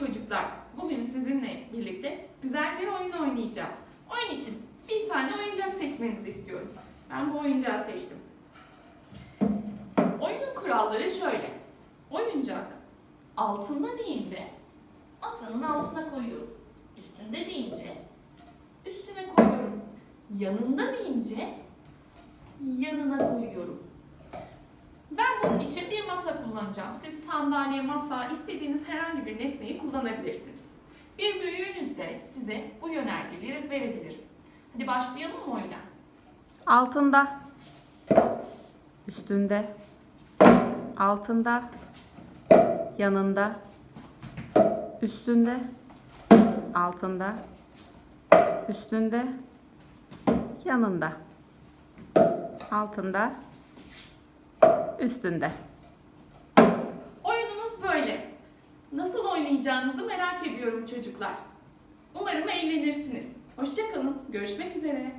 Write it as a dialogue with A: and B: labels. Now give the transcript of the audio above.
A: çocuklar. Bugün sizinle birlikte güzel bir oyun oynayacağız. Oyun için bir tane oyuncak seçmenizi istiyorum. Ben bu oyuncağı seçtim. Oyunun kuralları şöyle. Oyuncak altında deyince masanın altına koyuyorum. Üstünde deyince üstüne koyuyorum. Yanında deyince yanına koyuyorum. Ben bunun için bir masa kullanacağım. Siz sandalye, masa, istediğiniz nesneyi kullanabilirsiniz. Bir büyüğünüz de size bu yönergeleri verebilir. Hadi başlayalım mı oyuna?
B: Altında. Üstünde. Altında. Yanında. Üstünde. Altında. Üstünde. Yanında. Altında. Üstünde.
A: Nasıl oynayacağınızı merak ediyorum çocuklar. Umarım eğlenirsiniz. Hoşçakalın. Görüşmek üzere.